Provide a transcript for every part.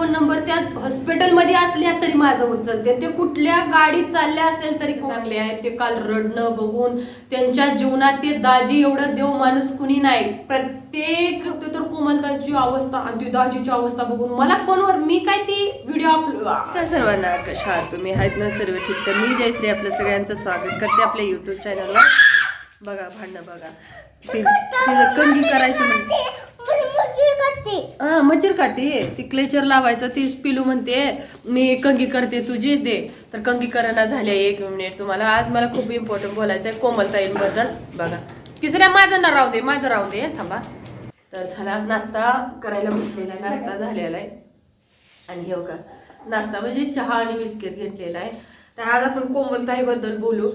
Phone number त्या हॉस्पिटलमध्ये असल्या तरी माझं उचलते. ते कुठल्या गाडीत चालल्या असेल तरी चांगले आहेत. ते काल रडणं बघून त्यांच्या जीवनात ते दाजी एवढं देव माणूस कुणी नाही. प्रत्येक ते तर कोमलताची अवस्था आणि ती दाजीची अवस्था बघून मला फोनवर मी काय ती व्हिडिओ अपलोड सर्वांना कशा आहात तुम्ही आहेत ना सर्व ठीक. तर मी जयश्री आपलं सगळ्यांचं स्वागत करते आपल्या युट्यूब चॅनलवर बघा भांडणं बघा. तिचं कंगी करायचं म्हणजे हा मच्छर काढते ती क्लेचर लावायचं ती पिलू म्हणते मी कंगी करते तुझी दे. तर कंगी करणा झाली आहे एक मिनिट तुम्हाला आज मला खूप इम्पॉर्टंट बोलायचं आहे कोमलताईंबद्दल बघा. किसऱ्या माझं ना राहू दे माझं राहू दे. थांबा. तर झाला नाश्ता करायला बसलेला आहे. नाश्ता झालेला आहे. आणि हे का नाश्ता म्हणजे चहा आणि बिस्किट घेतलेला आहे. तर आज आपण कोमलताईबद्दल बोलू.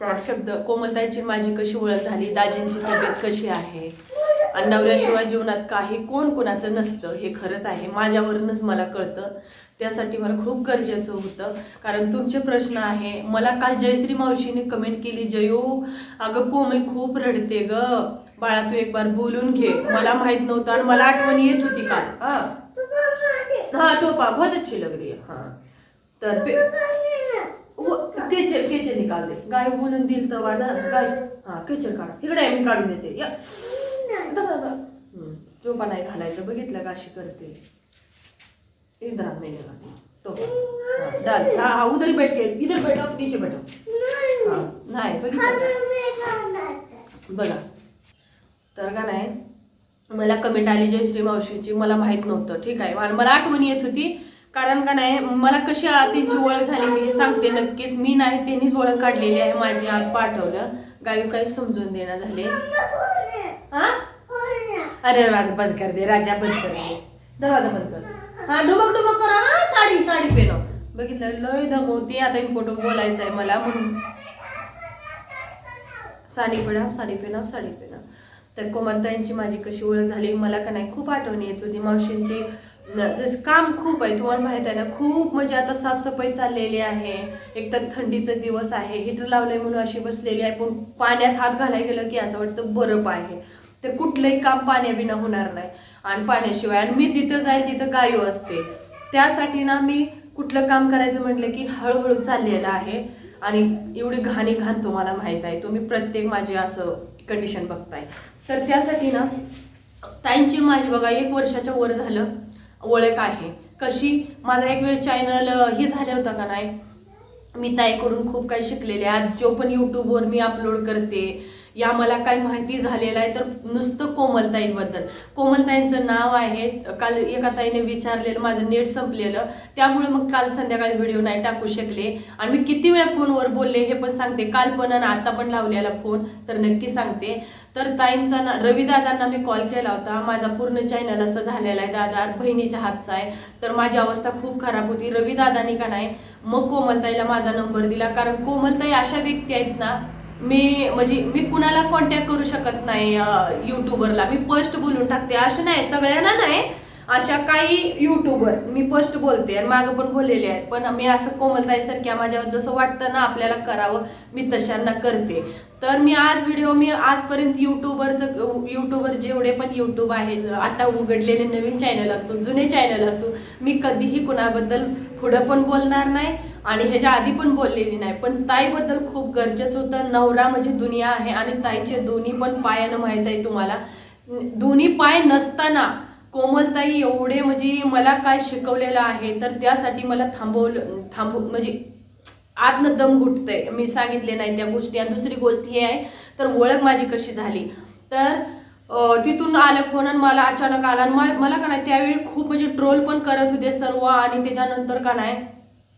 चार शब्द कोमलताईची माझी कशी ओळख झाली दाजींची तब्येत कशी आहे आणि नवऱ्याशिवाय जीवनात काही कोण कोणाचं नसतं हे खरंच आहे. माझ्यावरूनच मला कळतं. त्यासाठी मला खूप गरजेचं होतं. कारण तुमचे प्रश्न आहे मला काल जयश्री मावशीने कमेंट केली जयो अगं कोमल खूप रडते ग. बाळा तू एक बार बोलून घे. मला माहीत नव्हतं आणि मला आठवण येत होती काल. हा. हां टोपा बहुत अच्छी लग रही है. हाँ तर वो केचर केचर निकाल दे. गाय बोलून दिल तवा ना गाय हा केचर काढा. इकडे आहे, मी काढून देते. या. दा, दा, दा. हम्म, टोपा नाही घालायचं. बघितलं का अशी करते. आ, मैंने लगा टोपा हाँ, डाल हाँ हाँ उधर ही बैठ के. इधर बैठो नीचे बैठो. हाँ नाही बघितलं का? बघा. तर का नाही मला कमेंट आली जयश्री मावशीची. मला माहीत नव्हतं. ठीक आहे. मला मला आठवण येत होती कारण का नाही मला कशी त्यांची ओळख झाली मी सांगते. नक्कीच मी नाही त्यांनीच ओळख काढलेली आहे माझी आत पाठवलं. गायू काही समजून देणं झाले. हा? अरे राजा बंद कर दे राजा बंद कर दे. दरवाजा बंद कर हा डुबक डुबक करा. हा साडी साडी पेनो. बघितलं लय दमवते आता इम्पोर्टंट बोलायचं आहे मला म्हणून. साडी पेना साडी पेना साडी पेना. तर कोमलताईंची माझी कशी ओळख झाली मला का नाही खूप आठवणी येत होती. मावशींची जसं काम खूप आहे तुम्हाला माहीत आहे ना खूप म्हणजे आता साफसफाई चाललेली आहे. एक तर दिवस आहे हिटर लावलंय म्हणून अशी बसलेली आहे पण पाण्यात हात घालायला गेलं की असं वाटतं बरफ आहे तर कुठलंही काम पाण्याबिना होणार नाही. आणि पाण्याशिवाय आणि मी जिथं जाईल तिथं गायू असते. त्यासाठी ना मी कुठलं काम करायचं म्हटलं की हळूहळू चाललेलं आहे. आणि एवढी घाणी घाण तुम्हाला माहीत आहे तुम्ही प्रत्येक माझी असं कंडिशन बघताय. तर त्यासाठी ना ताईंची माझी बघा एक वर्षाच्या वर झालं. ओळख आहे. कशी? माझा एक वेळ चॅनल हे झालं होतं का नाही? मी ताईकडून खूप काही शिकलेले आहे. आज जो पण यूट्यूबवर मी अपलोड करते या मला काय माहिती झालेलं आहे तर नुसतं कोमलताईंबद्दल. कोमलताईंचं नाव आहे काल एका ताईने विचारलेलं माझं नेट संपलेलं. त्यामुळे मग काल संध्याकाळी व्हिडिओ नाही टाकू शकले. आणि मी किती वेळा फोनवर बोलले हे पण सांगते. काल पण आणि आता पण लावलेला फोन तर नक्की सांगते. तर ताईंचा ना रविदादांना मी कॉल केला होता. माझा पूर्ण चॅनल असं झालेला आहे दादा बहिणीच्या हातचा आहे. तर माझी अवस्था खूप खराब होती. रविदादानी का नाही मग कोमलताईला माझा नंबर दिला. कारण कोमलताई अशा व्यक्ती आहेत ना मी म्हणजे मी कुणाला कॉन्टॅक्ट करू शकत नाही युट्यूबरला मी फर्स्ट बोलून टाकते. असं नाही सगळ्यांना नाही अशा काही युट्यूबर मी फर्स्ट बोलते आणि मागं पण बोललेले आहेत. पण मी असं कोमलताईसारख्या माझ्यावर जसं वाटतं ना आपल्याला करावं मी तशांना करते. तर मी आज व्हिडिओ मी आजपर्यंत युट्यूबरचं युट्यूबर जेवढे पण युट्यूब आहेत आता उघडलेले नवीन चॅनल असो जुने चॅनल असो मी कधीही कुणाबद्दल पुढं पण बोलणार नाही. आणि ह्याच्या आधी पण बोललेली नाही. पण ताईबद्दल खूप गरजेचं होतं. नवरा म्हणजे दुनिया आहे आणि ताईचे दोन्ही पण पायानं माहीत आहे तुम्हाला? दोन्ही पाय नसताना कोमलताई एवढे म्हणजे मला काय शिकवलेलं आहे तर त्यासाठी मला थांबवलं थांबव म्हणजे आतनं दम घुटतंय. मी सांगितले नाही त्या गोष्टी. आणि दुसरी गोष्ट ही आहे तर ओळख माझी कशी झाली? तर तिथून आलं फोन आणि मला अचानक आला. आणि मला का नाही त्यावेळी खूप म्हणजे ट्रोल पण करत होते सर्व आणि त्याच्यानंतर का नाही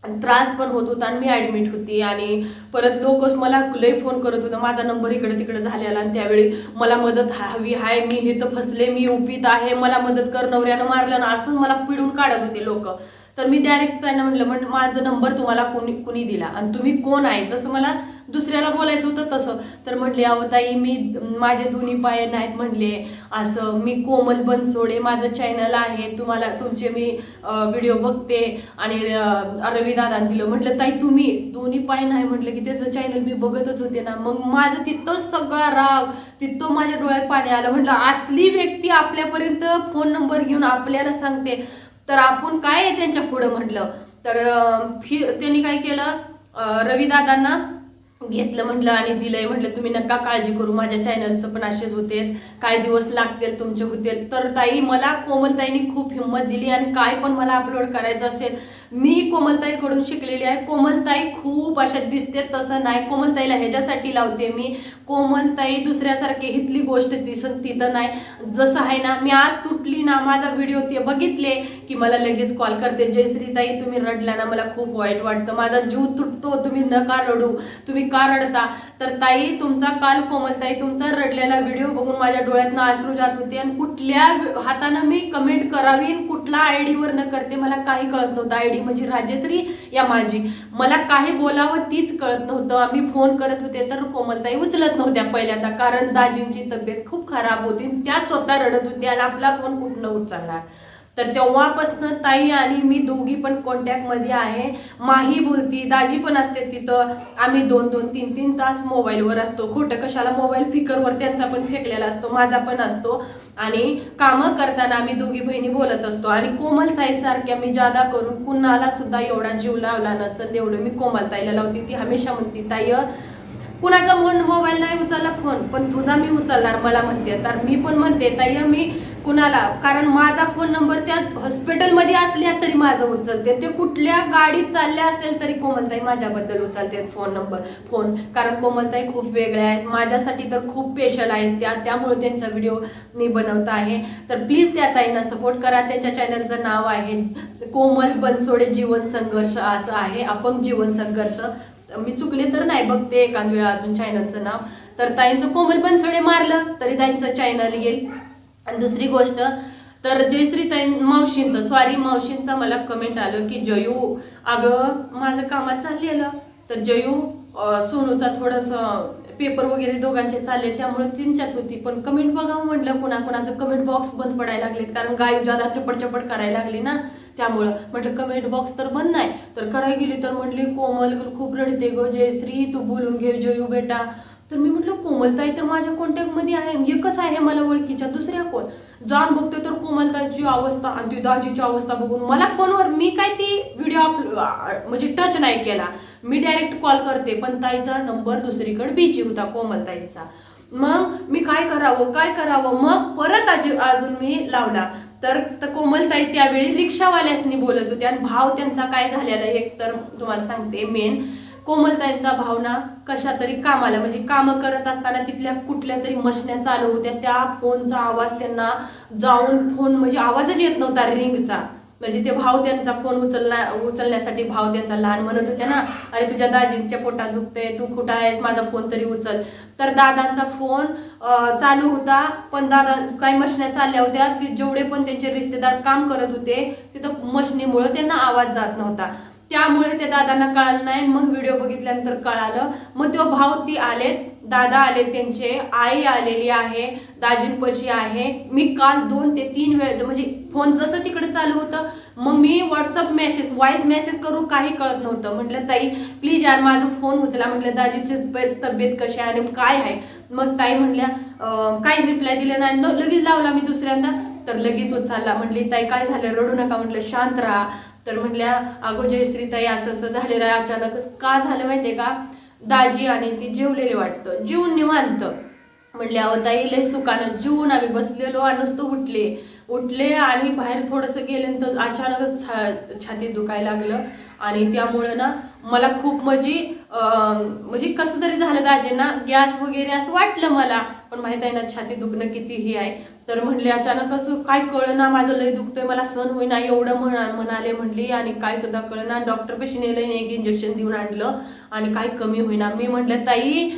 त्रास पण होत होता आणि मी ॲडमिट होती. आणि परत लोकच मला लय फोन करत होतं. माझा नंबर इकडे तिकडे झालेला आणि त्यावेळी मला मदत हवी आहे मी हे तर फसले मी उपित आहे मला मदत कर नवऱ्यानं मारलं ना असं मला पिडून काढत होते लोक. तर मी डायरेक्ट त्यांना म्हटलं म्हण माझा नंबर तुम्हाला कोणी कुणी दिला आणि तुम्ही कोण आहे? जसं मला दुसऱ्याला बोलायचं होतं तसं. तर म्हटले अहो ताई मी माझे दोन्ही पाय नाहीत म्हणले असं मी कोमल बनसोडे माझं चॅनल आहे तुम्हाला तुमचे मी व्हिडिओ बघते आणि रवी दिलं. म्हटलं ताई तुम्ही दोन्ही पाय नाही म्हटलं की त्याचं चॅनल मी बघतच होते ना. मग माझं तिथं सगळा राग तिथं माझ्या डोळ्यात पाणी आलं. म्हटलं असली व्यक्ती आपल्यापर्यंत फोन नंबर घेऊन आपल्याला सांगते. तर आपण काय आहे त्यांच्या पुढं? म्हटलं. तर अं, फि त्यांनी काय केलं? रवीदादांना घेतलं म्हटलं आणि दिलंय म्हटलं तुम्ही नका काळजी करू माझ्या चॅनलचं पण असेच होते काय दिवस लागतील तुमचे होतील. तर ताई मला कोमलताईनी खूप हिंमत दिली आणि काय पण मला अपलोड करायचं असेल मी कोमलताईकडून शिकलेली आहे. कोमलताई खूप अशा दिसते तसं नाही. कोमलताईला ह्याच्यासाठी लावते मी. कोमलताई दुसऱ्यासारखी हितली गोष्ट दिसत तिथं नाही. जसं आहे ना मी आज तुटली ना माझा व्हिडिओ ते बघितले की मला लगेच कॉल करते. जयश्रीताई तुम्ही रडल्या ना मला खूप वाईट वाटतं. माझा जीव तुटतो तुम्ही नका रडू. तुम्ही का रडता? तर ताई तुमचा काल कोमलताई तुमचा रडलेला व्हिडिओ बघून माझ्या डोळ्यातनं आश्रू जात होते आणि कुठल्या हातानं मी कमेंट करावी आणि कुठला आय डीवर न करते मला काही कळत नव्हतं. आय डी म्हणजे राजेश्री या माझी. मला काही बोलावं तीच कळत नव्हतं. आम्ही फोन करत होते तर कोमलताई उचलत नव्हत्या पहिल्यांदा कारण दाजींची तब्येत खूप खराब होती त्या स्वतः रडत होत्या आणि आपला फोन कुठनं उचलणार? तर तेव्हापासनं ताई आणि मी दोघी पण कॉन्टॅक्टमध्ये आहे. माही बोलती दाजी पण असते तिथं. आम्ही दोन दोन तीन तीन तास मोबाईलवर असतो. खोटं कशाला मोबाईल फिकरवर त्यांचा पण फेकलेला असतो माझा पण असतो. आणि कामं करताना आम्ही दोघी बहिणी बोलत असतो. आणि कोमलताईसारख्या मी जादा करून कुणाला सुद्धा एवढा जीव लावला नसेल एवढं मी कोमलताईला लावते. ती हमेशा म्हणते ताई कुणाचा फोन मोबाईल नाही उचलला फोन पण तुझा मी उचलणार मला म्हणते. तर मी पण म्हणते ताई मी कुणाला? कारण माझा फोन नंबर त्या हॉस्पिटलमध्ये असल्या तरी माझं उचलते. ते कुठल्या गाडीत चालल्या असेल तरी कोमलताई माझ्याबद्दल उचलते फोन नंबर फोन कारण कोमलताई खूप वेगळ्या आहेत. माझ्यासाठी तर खूप स्पेशल आहेत. त्या त्यामुळे त्यांचा व्हिडिओ मी बनवत आहे. तर प्लीज त्या ताईंना सपोर्ट करा. त्यांच्या चॅनलचं नाव आहे कोमल बनसोडे जीवन संघर्ष. असं आहे. अपंग जीवन संघर्ष. मी चुकले तर नाही बघते एखाद वेळा अजून चॅनलचं नाव. तर ताईंचं कोमल बनसोडे मारलं तरी ताईंचं चॅनल येईल. आणि दुसरी गोष्ट तर जयश्री ताई मावशींचं सॉरी मावशींचा मला कमेंट आलं की जयू अगं माझं कामात चाललेलं. तर जयू सोनूचा थोडंसं पेपर वगैरे दोघांचे चालले त्यामुळे तीनच्यात होती. पण कमेंट बघावं म्हटलं कुणा कुणाचं कमेंट बॉक्स बंद पडायला लागलेत. कारण गाय जादा चपट चपट करायला लागली ना त्यामुळं. म्हटलं कमेंट बॉक्स तर बंद नाही. तर करायला गेली तर म्हटली कोमल खूप रडते ग जयश्री तू बोलून घे जयू बेटा. तर मी म्हटलं कोमलताई तर माझ्या कॉन्टॅक्टमध्ये आहे. एकच आहे मला ओळखीच्या दुसऱ्या कोण? जाऊन बघतोय तर कोमलताईची अवस्था आणि ती दाजीची अवस्था बघून मला फोनवर मी काय ती व्हिडिओ म्हणजे टच नाही केला. मी डायरेक्ट कॉल करते पण ताईचा नंबर दुसरीकडे बिची होता कोमलताईचा मग मी काय करावं काय करावं? मग परत अजून अजून मी लावला. तर तर कोमलताई त्यावेळी रिक्षावाल्यासनी बोलत होते आणि भाव त्यांचा काय झालेला एक तर तुम्हाला सांगते मेन कोमलताईंचा भावना कशा तरी कामाला म्हणजे कामं करत असताना तिथल्या कुठल्या तरी मशन्या चालू होत्या त्या फोनचा आवाज त्यांना जाऊन फोन म्हणजे आवाजच येत नव्हता रिंगचा. म्हणजे ते भाव त्यांचा फोन उचलला उचलण्यासाठी भाव त्यांचा लहान म्हणत होत्या ना अरे तुझ्या दाजींच्या पोटात दुखते तू कुठं आहेस? माझा फोन तरी उचल. तर दादांचा फोन चालू होता पण दादा काही मशन्या चालल्या होत्या जेवढे पण त्यांचे रिश्तेदार काम करत होते तिथं मशनीमुळं त्यांना आवाज जात नव्हता. त्यामुळे ते दादांना कळालं नाही. मग व्हिडिओ बघितल्यानंतर कळालं. मग तो भाव ती आलेत. दादा आले त्यांचे. आई आलेली आहे. दाजींपशी आहे. मी काल दोन ते तीन वेळ म्हणजे फोन जसं तिकडे चालू होतं मग मी व्हॉट्सअप मेसेज व्हॉइस मेसेज करू काही कळत नव्हतं. म्हटलं ताई प्लीज यार माझा फोन उचला. म्हटलं दाजीची तब्येत कशी आहे आणि काय आहे? मग ताई म्हटल्या काही रिप्लाय दिला नाही. न- लगेच लावला मी दुसऱ्यांदा. तर लगेच उचलला. म्हटली ताई काय झालं? रडू नका. म्हटलं शांत राहा. तर म्हटल्या अगो जयश्रीताई असं असं झालेलं आहे. अचानकच का झालं माहितीये का? दाजी आणि ती जेवलेले वाटतं. जीवन निवांत. म्हटले अहो ताई लय सुखानं जीवन आम्ही बसलेलो आणि नुसतं उठले. उठले आणि बाहेर थोडंसं गेल्यानंतर अचानकच छा छातीत दुखायला लागलं. आणि त्यामुळं ना मला खूप म्हणजे म्हणजे कसं तरी झालं दाजींना गॅस वगैरे असं वाटलं मला. पण माहीत आहे ना छाती दुखणं किती ही आहे. तर म्हणले अचानक असं काय कळना माझं लय दुखतंय मला सण होईना एवढं म्हणा म्हणाले म्हणली आणि काय सुद्धा कळना. डॉक्टर पेशी नेलं एक इंजेक्शन देऊन आणलं. आणि काय कमी होईना. मी म्हटलं ताई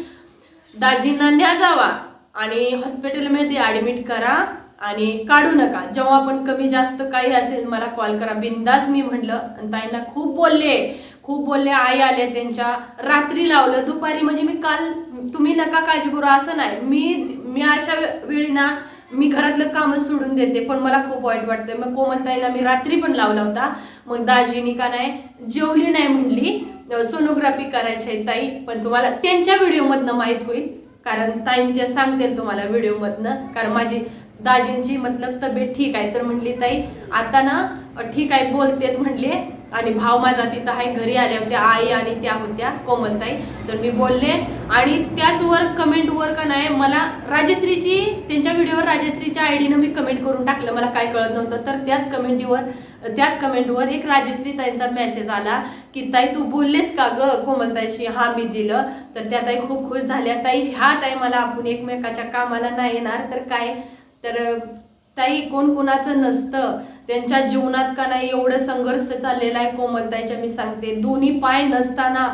दाजींना न्या जावा. आणि हॉस्पिटलमध्ये ॲडमिट करा. आणि काढू नका. जेव्हा पण कमी जास्त काही असेल मला कॉल करा. बिंदास मी म्हटलं. आणि ताईंना खूप बोलले. खूप बोलले. आई आले त्यांच्या. रात्री लावलं. दुपारी म्हणजे मी काल तुम्ही नका काळजी करू असं नाही. मी मी अशा वेळी ना मी घरातलं कामच सोडून देते पण मला खूप वाईट वाटतंय. मग कोमलताईला मी रात्री पण लावला होता. मग दाजीनी का नाही जेवली नाही म्हणली सोनोग्राफी करायची आहे ताई पण तुम्हाला त्यांच्या व्हिडिओमधनं माहीत होईल कारण ताईंचे सांगते तुम्हाला व्हिडिओमधनं कारण माझी दाजींची मतलब तब्येत ठीक आहे. तर म्हणली ताई आता ना ठीक आहे बोलतेत म्हणले. आणि भाव माझा तिथं आहे घरी आल्या होत्या आई आणि त्या होत्या कोमलताई. तर मी बोलले आणि त्याचवर कमेंटवर का नाही मला राजश्रीची त्यांच्या व्हिडिओवर राजश्रीच्या आय डीनं मी कमेंट करून टाकलं मला काय कळत नव्हतं. तर त्याच कमेंटीवर त्याच कमेंटवर एक राजश्री ताईंचा मेसेज आला की ताई तू बोललेस का ग कोमलताईशी? हा मी दिलं. तर त्या ताई खूप खुश झाल्या. ताई ह्या टायमाला आपण एकमेकाच्या कामाला नाही येणार तर काय? तर ताई कोण कोणाचं नसतं. त्यांच्या जीवनात का नाही एवढं संघर्ष चाललेला आहे कोमलताईच्या मी सांगते. दोन्ही पाय नसताना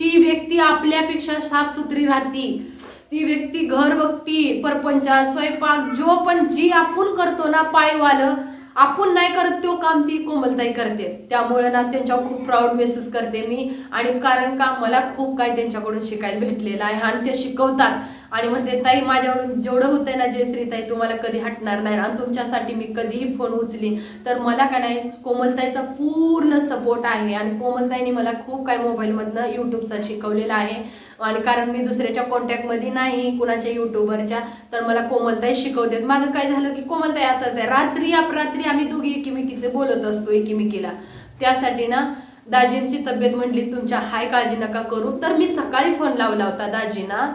ती व्यक्ती आपल्यापेक्षा साफसुथरी राहती. ती व्यक्ती घर बघती परपंचा स्वयंपाक जो पण जी आपण करतो ना पायवालं आपण नाही करत तो काम ती कोमलताई करते. त्यामुळे ना त्यांच्यावर खूप प्राऊड महसूस करते मी. आणि कारण का मला खूप काही त्यांच्याकडून शिकायला भेटलेलं आहे आणि ते शिकवतात. आणि म्हणते ताई माझ्याकडून जेवढं होतंय ना जयश्री ताई तुम्हाला कधी हटणार नाही आणि तुमच्यासाठी मी कधीही फोन उचली तर मला का नाही कोमलताईचा पूर्ण सपोर्ट आहे आणि कोमलताईने मला खूप काय मोबाईलमधनं यूट्यूबचा शिकवलेला आहे. आणि कारण मी दुसऱ्याच्या कॉन्टॅक्टमध्ये नाही कुणाच्या युट्यूबरच्या तर मला कोमलताई शिकवतात. माझं काय झालं की कोमलताई असंच आहे. रात्री अपरात्री आम्ही दोघी एकीमेकीचे बोलत असतो एकीमेकीला. त्यासाठी ना दाजींची तब्येत म्हटली तुमच्या हाय काळजी नका करू. तर मी सकाळी फोन लावला होता दाजींना.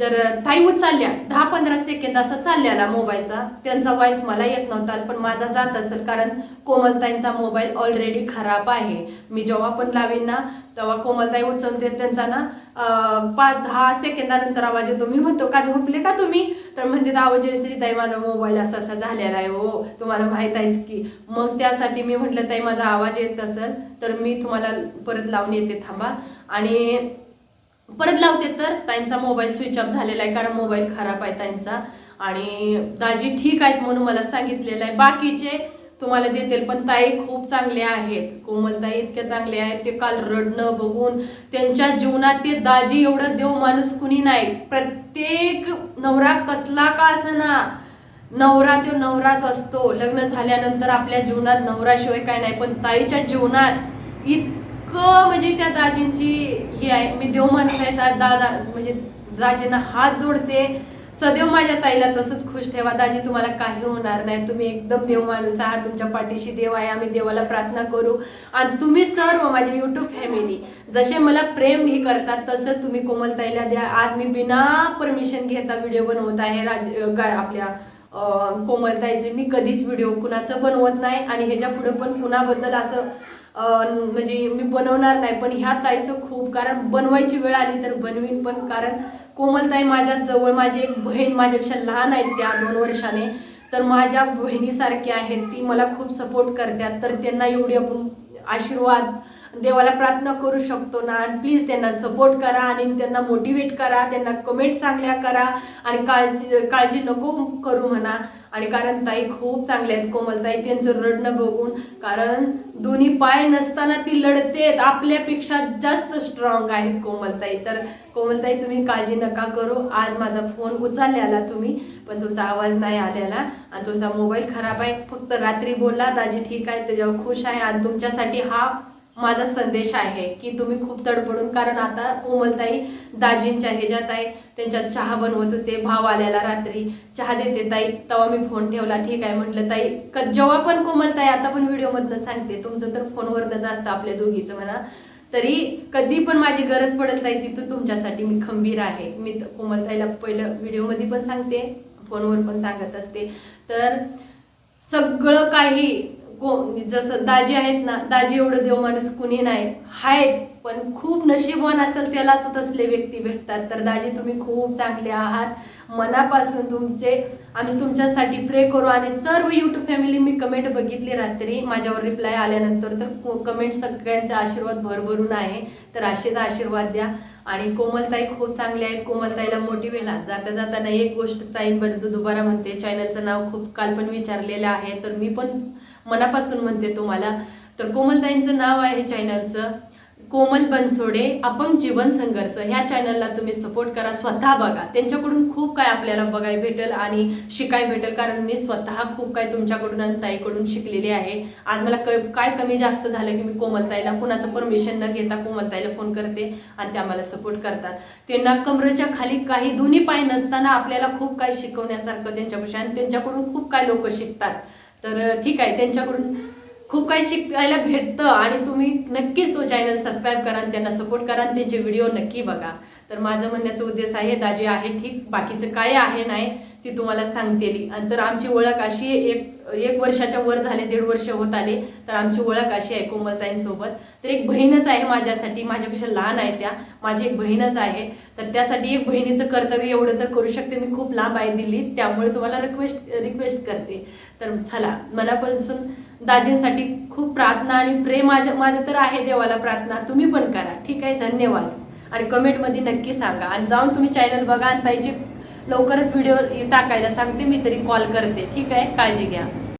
तर ताई उचलल्या. दहा पंधरा सेकंद असं चाललेला मोबाईलचा त्यांचा वॉइस मला येत नव्हता पण माझा जात असेल कारण कोमलताईंचा मोबाईल ऑलरेडी खराब आहे. मी जेव्हा पण लावीन ना तेव्हा कोमलताई उचलते त्यांचा ना पाच दहा सेकंदानंतर आवाज येतो. मी म्हणतो का झोपले का तुम्ही? तर म्हणते आवाज जयश्री ताई माझा मोबाईल असा असा झालेला आहे हो. तुम्हाला माहीत आहेच की. मग त्यासाठी मी म्हटलं ताई माझा आवाज येत असेल तर मी तुम्हाला परत लावून येते थांबा. आणि परत लावते तर ताईंचा मोबाईल स्विच ऑफ झालेला आहे कारण मोबाईल खराब आहे ताईंचा आणि दाजी ठीक आहेत म्हणून मला सांगितलेलं आहे. बाकीचे तुम्हाला देतील पण ताई खूप चांगले आहेत. कोमलताई इतके चांगले आहेत. ते काल रडणं बघून त्यांच्या जीवनात ते दाजी एवढं देव माणूस कुणी नाही. प्रत्येक नवरा कसला का ना नवरा तो नवराच असतो. लग्न झाल्यानंतर आपल्या जीवनात नवराशिवाय काय नाही. पण ताईच्या जीवनात इत इतकं म्हणजे त्या दाजींची ही आहे मी देव माणूस आहे दा- दादा म्हणजे दाजींना हात जोडते. सदैव माझ्या ताईला तसंच खुश ठेवा. दाजी तुम्हाला काही होणार नाही. तुम्ही एकदम देव माणूस आहात. तुमच्या पाठीशी देव आहे. आम्ही देवाला प्रार्थना करू. आणि तुम्ही सर्व माझी युट्यूब फॅमिली जसे मला प्रेम हे करतात तसंच तुम्ही कोमलताईला द्या. आज मी बिना परमिशन घेता व्हिडिओ बनवत आहे. राज काय आपल्या कोमलताईचे मी कधीच व्हिडिओ कुणाचं बनवत नाही. आणि ह्याच्या पुढे पण कुणाबद्दल असं म्हणजे मी बनवणार नाही पण ह्या ताईचं खूप कारण बनवायची वेळ आली तर बनवीन पण कारण कोमलताई माझ्या जवळ माझी एक बहीण माझ्यापेक्षा लहान आहेत त्या दोन वर्षाने तर माझ्या बहिणीसारखी आहेत ती मला खूप सपोर्ट करतात तर त्यांना एवढी आपण आशीर्वाद देवाला प्रार्थना करू शकतो ना. आणि प्लीज त्यांना सपोर्ट करा आणि त्यांना मोटिवेट करा त्यांना कमेंट चांगल्या करा आणि काळजी काळजी नको करू म्हणा. आणि कारण ताई खूप चांगल्या आहेत कोमलताई त्यांचं रडणं बघून. कारण दोन्ही पाय नसताना ती लढतेत. आपल्यापेक्षा जास्त स्ट्रॉंग आहेत कोमलताई तर कोमलताई तुम्ही काळजी नका करू. आज माझा फोन उचललेला तुम्ही पण तुमचा आवाज नाही आलेला. आणि तुमचा मोबाईल खराब आहे. फक्त रात्री बोलला दाजी ठीक आहे त्याच्यावर खुश आहे. आणि तुमच्यासाठी हा माझा संदेश आहे की तुम्ही खूप तडपडून कारण आता कोमलताई दाजींच्या ह्याच्यात आहे त्यांच्यात चहा बनवत होते भाव आल्याला रात्री चहा देते ताई तेव्हा मी फोन ठेवला ठीक आहे म्हटलं ताई क- जेव्हा पण कोमलताई आता पण व्हिडिओमधनं सांगते तुमचं तर फोनवरनं असतं आपल्या दोघीचं म्हणा. तरी कधी पण माझी गरज पडेल ताई तिथं तुमच्यासाठी मी खंबीर आहे. मी कोमलताईला पहिलं व्हिडिओमध्ये पण सांगते फोनवर पण सांगत असते. तर सगळं काही कोण? जसं दाजी आहेत ना दाजी एवढं देव माणूस कुणी नाही आहेत पण खूप नशीबवान असेल त्यालाच तसले व्यक्ती भेटतात. तर दाजी तुम्ही खूप चांगले आहात. मनापासून तुमचे आम्ही तुमच्यासाठी प्रे करू आणि सर्व यूट्यूब फॅमिली मी कमेंट बघितली रात्री. माझ्यावर रिप्लाय आल्यानंतर तर कमेंट सगळ्यांचा आशीर्वाद भरभरून आहे. तर असेच आशीर्वाद द्या. आणि कोमलताई खूप चांगले आहेत. कोमलताईला मोटिवेट जाता जाताना एक गोष्ट ताई बरं दुबारा म्हणते. चॅनलचं नाव खूप काल पण विचारलेलं आहे. तर मी पण मनापासून म्हणते तुम्हाला तर कोमलताईंचं नाव आहे चॅनलचं कोमल बनसोडे अपंग जीवन संघर्ष. ह्या चॅनलला तुम्ही सपोर्ट करा स्वतः बघा. त्यांच्याकडून खूप काय आपल्याला बघाय भेटेल आणि शिकाय भेटेल कारण मी स्वतः खूप काय तुमच्याकडून आणि ताईकडून शिकलेली आहे. आज मला क काय कमी जास्त झालं की मी कोमलताईला कुणाचं परमिशन न घेता कोमलताईला फोन करते आणि त्या मला सपोर्ट करतात. त्यांना कमरेच्या खाली काही दोन्ही पाय नसताना आपल्याला खूप काय शिकवण्यासारखं त्यांच्यापाशी आणि त्यांच्याकडून खूप काय लोक शिकतात. तर ठीक आहे त्यांच्याकडून खूप काही शिकायला भेटतं आणि तुम्ही नक्कीच तो चॅनल सबस्क्राईब करा त्यांना सपोर्ट करा त्यांचे व्हिडिओ नक्की बघा. तर माझं म्हणण्याचा उद्देश आहे दाजी आहे ठीक बाकीचं काय आहे नाही ती तुम्हाला सांगतेली. आणि तर आमची ओळख अशी आहे, एक एक वर्षाच्या वर झाले दीड वर्ष होत आले. तर आमची ओळख अशी आहे कोमलताईंसोबत. तर एक बहीणच आहे माझ्यासाठी माझ्यापेक्षा लहान आहे त्या. माझी एक बहीणच आहे. तर त्यासाठी एक बहिणीचं कर्तव्य एवढं तर करू शकते. मी खूप लांब आहे दिल्लीत त्यामुळे तुम्हाला रिक्वेस्ट रिक्वेस्ट करते. तर चला मनापासून दाजींसाठी खूप प्रार्थना आणि प्रेम माझं माझं तर आहे देवाला प्रार्थना. तुम्ही पण करा. ठीक आहे? धन्यवाद. आणि कमेंटमध्ये नक्की सांगा. आणि जाऊन तुम्ही चॅनल बघा आणि ताईची लवकरच व्हिडिओ टाकायला सांगते मी तरी कॉल करते. ठीक आहे? काळजी घ्या.